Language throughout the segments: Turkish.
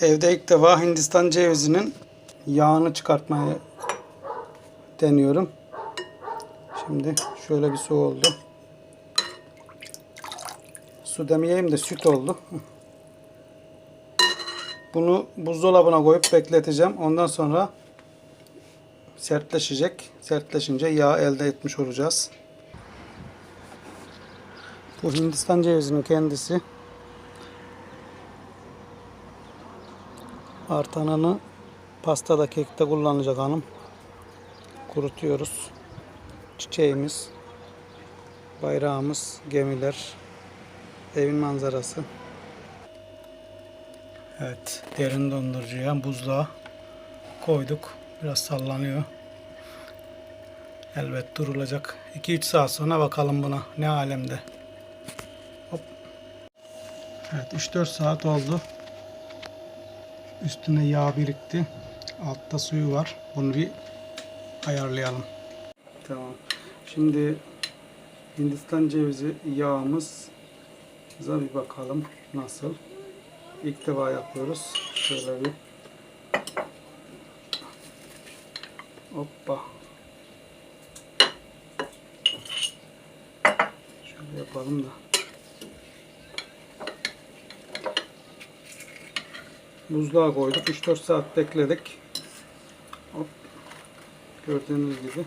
Evde ilk defa Hindistan cevizinin yağını çıkartmayı deniyorum. Şimdi şöyle bir su oldu. Su demeyeyim de süt oldu. Bunu buzdolabına koyup bekleteceğim. Ondan sonra sertleşecek. Sertleşince yağ elde etmiş olacağız. Bu Hindistan cevizinin kendisi. Artananı pastada kekte kullanacak hanım. Kurutuyoruz. Çiçeğimiz, bayrağımız, gemiler, evin manzarası. Evet, derin dondurucuya, buzluğa koyduk. Biraz sallanıyor. Elbet durulacak. 2-3 saat sonra bakalım buna ne alemde. Hop. Evet 3-4 saat oldu. Üstüne yağ birikti. Altta suyu var. Bunu bir ayarlayalım. Tamam. Şimdi Hindistan cevizi yağımız bir bakalım nasıl. İlk defa yapıyoruz. Şöyle bir Hoppa. Şöyle yapalım da. Buzluğa koyduk. 3-4 saat bekledik. Hop. Gördüğünüz gibi.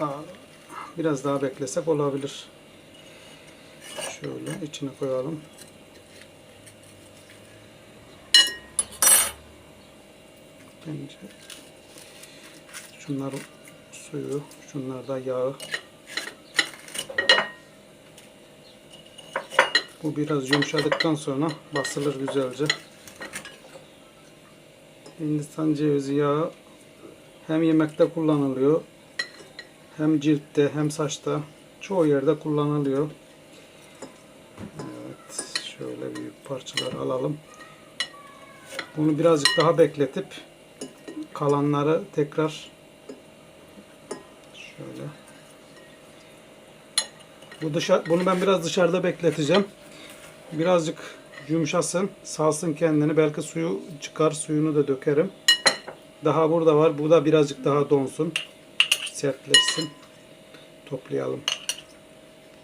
Daha, biraz daha beklesek olabilir. Şöyle içine koyalım. Bence şunlar suyu, şunlar da yağı. Bu biraz yumuşadıktan sonra basılır güzelce. Hindistan cevizi yağı hem yemekte kullanılıyor, hem ciltte, hem saçta çoğu yerde kullanılıyor. Evet, şöyle büyük parçalar alalım. Bunu birazcık daha bekletip kalanları tekrar şöyle bu dışarı, bunu ben biraz dışarıda bekleteceğim. Birazcık yumuşasın, salsın kendini. Belki suyu çıkar, suyunu da dökerim. Daha burada var. Bu da birazcık daha donsun. Sertleşsin. Toplayalım.